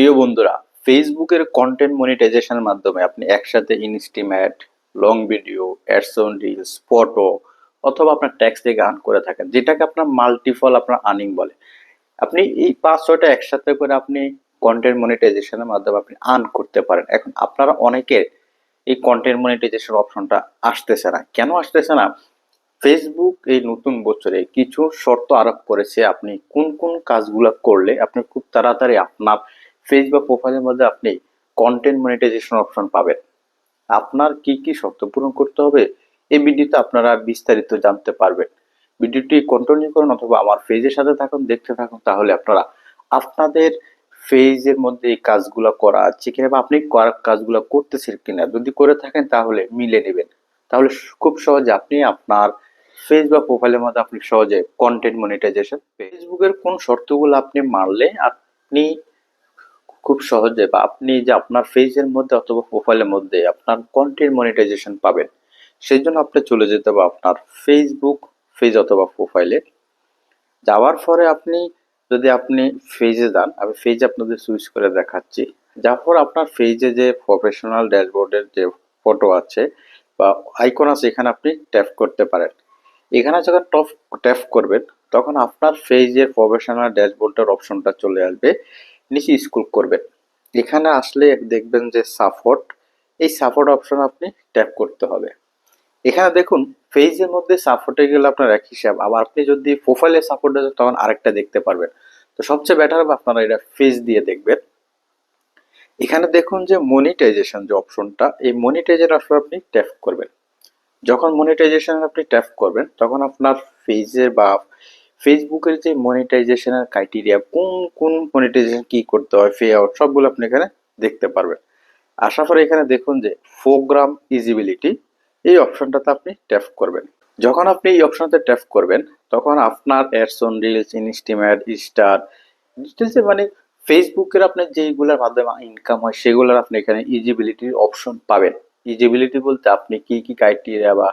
প্রিয় বন্ধুরা ফেসবুকের কন্টেন্ট মনিটাইজেশনের মাধ্যমে আপনি একসাথে ইনস্টিমেট long video ads on reels photo অথবা আপনার ট্যাক্স থেকে আর্ন করে থাকেন, যেটাকে আপনার মাল্টিফল আপনার আর্নিং বলে। আপনি এই পাঁচ ছয়টা একসাথে করে আপনি কন্টেন্ট মনিটাইজেশনের মাধ্যমে আপনি আর্ন করতে পারেন। এখন আপনারা অনেকে এই কন্টেন্ট মনিটাইজেশন অপশনটা আসতেছে না। কেন আসতেছে না? ফেসবুক এই নতুন বছরে কিছু শর্ত আরোপ করেছে, আপনি কোন কোন কাজগুলো করলে আপনি খুব তাড়াতাড়ি আপনার ফেস বা প্রোফাইলের মধ্যে আপনি কন্টেন্ট মনিটাইজেশন অপশন পাবেন। আপনার কি কি শর্ত পূরণ করতে হবে এই ভিডিওতে আপনারা বিস্তারিত জানতে পারবেন। ভিডিওটি কন্টিনিউ করুন অথবা আমার ফেজের সাথে থাকুন, দেখতে থাকুন, তাহলে আপনারা আপনাদের ফেজের মধ্যে এই কাজগুলো করা আছে কিনা বা আপনি কাজগুলো করতেছেন কিনা, যদি করে থাকেন তাহলে মিলে নেবেন। তাহলে খুব সহজে আপনি আপনার ফেস বা প্রোফাইলের মধ্যে আপনি সহজে কন্টেন্ট মনিটাইজেশন ফেসবুকের কোন শর্তগুলো আপনি মানলে আপনি খুব সহজে বা আপনি যে আপনার ফেজের মধ্যে অথবা প্রোফাইলের মধ্যে আপনার কন্টেন্ট মনিটাইজেশন পাবেন, সেই জন্য আপনি চলে যেতে হবে আপনার ফেসবুক ফেজ অথবা প্রোফাইলে যাওয়ার পরে আপনি যদি আপনি ফেজে যান, আমি ফেজ আপনাদের সুইচ করে দেখাচ্ছি। যাওয়ার পর আপনার ফেজে যে প্রফেশনাল ড্যাশবোর্ডের যে ফটো আছে বা আইকন আছে, এখানে আপনি ট্যাপ করতে পারেন। এখানে যখন টপ ট্যাপ করবেন, তখন আপনার ফেজের প্রফেশনাল ড্যাশবোর্ডের অপশনটা চলে আসবে। নিচে স্কুল করবেন। এখানে আসলে দেখবেন যে সাপোর্ট এই সাপোর্ট অপশন আপনি ট্যাপ করতে হবে। এখানে দেখুন পেজের মধ্যে সাপোর্টে গেলে আপনার এক হিসাব। আবার আপনি যদি প্রোফাইলে সাপোর্ট দেন তখন আরেকটা দেখতে পারবেন। তো সবচেয়ে বেটার হবে আপনারা এটা ফেজ দিয়ে দেখবেন। এখানে দেখুন যে মনিটাইজেশন যে অপশনটা এই মনিটাইজের অপশন আপনি ট্যাপ করবেন। যখন মনিটাইজেশন আপনি ট্যাপ করবেন, তখন আপনার পেজের বা ফেসবুকের যে মনিটাইজেশনের ক্রাইটেরিয়া কোন কোন মনিটাইজেশন কি করতে হয় ফে আউট সবগুলো আপনি এখানে দেখতে পারবেন। আসার পরে এখানে দেখুন যে প্রোগ্রাম ইজিবিলিটি এই অপশনটাতে আপনি ট্যাপ করবেন। যখন আপনি এই অপশনতে ট্যাপ করবেন, তখন আপনার অন রিলস ইনস্টিমেট স্টার ডিটেলসে মানে ফেসবুকের আপনার যেইগুলোর মাধ্যমে ইনকাম হয়, সেগুলোর আপনি এখানে ইজিবিলিটির অপশন পাবেন। ইজিবিলিটি বলতে আপনি কি কি ক্রাইটেরিয়া বা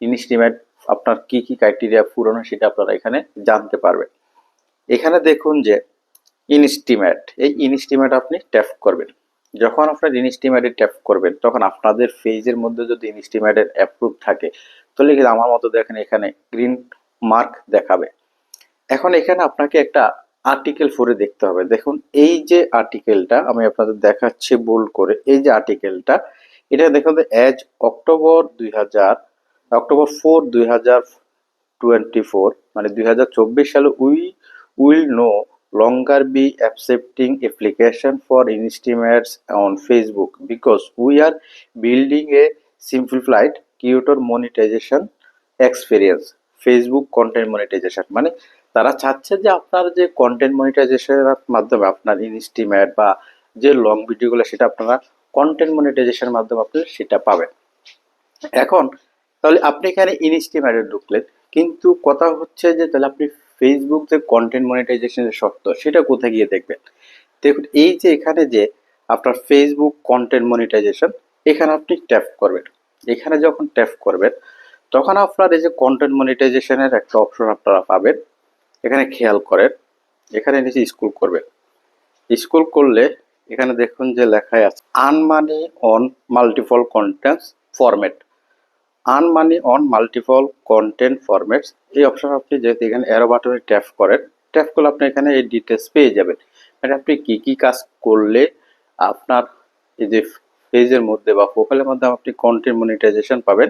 ইনস্টিমেট আপনার কি কি ক্রাইটেরিয়া পূরণ হয় সেটা আপনারা এখানে জানতে পারবেন। এখানে দেখুন যে ইনস্টিমেট এই ইনস্টিমেট আপনি ট্যাপ করবেন। যখন আপনার ইনস্টিমেটে ট্যাপ করবেন, তখন আপনাদের ফেজের মধ্যে যদি ইনস্টিমেটের অ্যাপ্রুভ থাকে, তাহলে কিন্তু আমার মতো দেখেন এখানে গ্রিন মার্ক দেখাবে। এখন এখানে আপনাকে একটা আর্টিকেল ফোরে দেখতে হবে। দেখুন, এই যে আর্টিকেলটা আমি আপনাদের দেখাচ্ছি বোল্ড করে, এই যে আর্টিকেলটা এটা দেখুন অ্যাজ অক্টোবর দুই হাজার অক্টোবর ফোর দুই হাজার ফোর মানে দুই হাজার চব্বিশ সালে we will no longer be accepting application for estimates on Facebook because we are building a simplified Kyoto monetization experience Facebook content monetization মানে তারা চাচ্ছে যে আপনার যে কন্টেন্ট মনিটাইজেশনের মাধ্যমে আপনার ইনস্টিমেট বা যে লং ভিডিওগুলো সেটা আপনারা কন্টেন্ট মনিটাইজেশনের মাধ্যমে আপনি সেটা পাবেন। এখন তাহলে আপনি এখানে ইনস্টিমেটে ঢুকলেন, কিন্তু কথা হচ্ছে যে তাহলে আপনি ফেসবুক যে কন্টেন্ট মনিটাইজেশনের শর্ত, সেটা কোথায় গিয়ে দেখবেন? দেখুন, এই যে এখানে যে আপনার ফেসবুক কন্টেন্ট মনিটাইজেশন এখানে আপনি ট্যাপ করবেন। এখানে যখন ট্যাপ করবেন, তখন আপনার এই যে কন্টেন্ট মনিটাইজেশনের একটা অপশন আপনারা পাবেন। এখানে খেয়াল করেন, এখানে নিচে স্কুল করবেন। স্কুল করলে এখানে দেখুন যে লেখায় আছে earn money on multiple contents format earn money on multiple content formats এই অপশন আপনি যেহেতু এখানে অ্যারো বাটনে ট্যাপ করেন ট্যাপ করলে আপনি এখানে এই ডিটেলস পেয়ে যাবেন। মানে আপনি কী কী কাজ করলে আপনার এই যে পেজের মধ্যে বা প্রোফাইলের মধ্যে আপনি কন্টেন্ট মনিটাইজেশন পাবেন,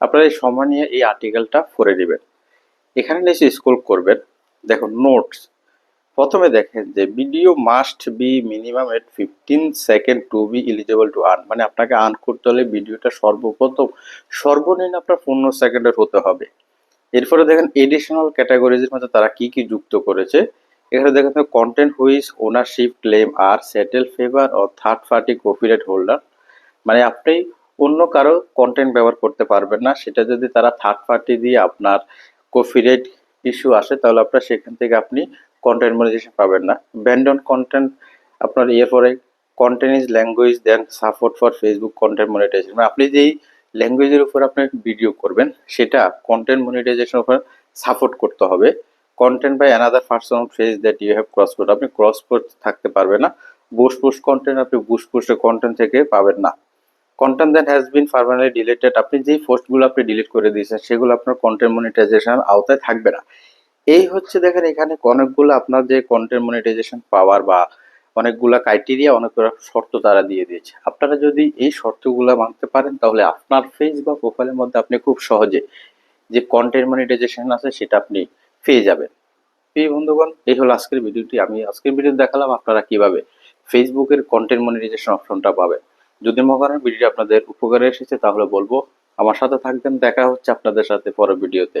আপনারা এই সময় নিয়ে এই আর্টিকেলটা করে নেবেন। এখানে এসে স্ক্রল করবেন, দেখুন নোটস প্রথমে দেখেন যে video must be minimum at fifteen second to be eligible to earn মানে আপনাকে আর্ন করতে হলে ভিডিওটা সর্বপ্রথম, সর্বনিম্ন আপনার পনেরো সেকেন্ডের হতে হবে। এরপরে দেখেন এডিশনাল ক্যাটাগরিজের মধ্যে তারা কি কি যুক্ত করেছে। এখানে দেখেন কন্টেন্ট হুইজ ওনারশিপ ক্লেম আর সেটেল ফেভার ও থার্ড পার্টি কপিরাইট হোল্ডার মানে আপনি অন্য কারও কন্টেন্ট ব্যবহার করতে পারবেন না, সেটা যদি তারা থার্ড পার্টি দিয়ে আপনার কপিরাইট ইস্যু আসে, তাহলে আপনার সেখান থেকে আপনি কন্টেন্ট মনিটাইজেশন পাবেন না। ব্যান্ডন কন্টেন্ট আপনার ইয়ে পরে content is language then support for Facebook content monetization মানে আপনি যেই ল্যাঙ্গুয়েজের উপর আপনি ভিডিও করবেন, সেটা কন্টেন্ট মনিটাইজেশন উপর সাপোর্ট করতে হবে। Content by another person face that you have cross code আপনি ক্রস পোস্ট থাকতে পারবে না। বুশ পুশ কন্টেন্ট আপনি বুশ পুশের কন্টেন্ট থেকে পাবেন না। Content that has been permanently deleted আপনি যেই পোস্টগুলো আপনি ডিলিট করে দিয়েছেন, সেগুলো আপনার কন্টেন্ট মনিটাইজেশন আওতায় থাকবে না। এই হচ্ছে দেখেন এখানে অনেকগুলো আপনার যে কন্টেন্ট মনিটাইজেশন পাওয়ার বা অনেকগুলা ক্রাইটেরিয়া অনেকগুলো শর্ত তারা দিয়ে দিয়েছে। আপনারা যদি এই শর্তগুলো মানতে পারেন, তাহলে আপনার ফেস বা প্রোফাইলের মধ্যে আপনি খুব সহজে যে কন্টেন্ট মনিটাইজেশন আছে, সেটা আপনি পেয়ে যাবেন। এই বন্ধুগণ, এই হলো আজকের ভিডিওটি। আমি আজকের ভিডিও দেখালাম আপনারা কীভাবে ফেসবুকের কন্টেন্ট মনিটাইজেশন অপশনটা পাবেন। যদি মনে করেন ভিডিওটি আপনাদের উপকারে এসেছে, তাহলে বলব। আমার সাথে থাকবেন, দেখা হচ্ছে আপনাদের সাথে পরের ভিডিওতে।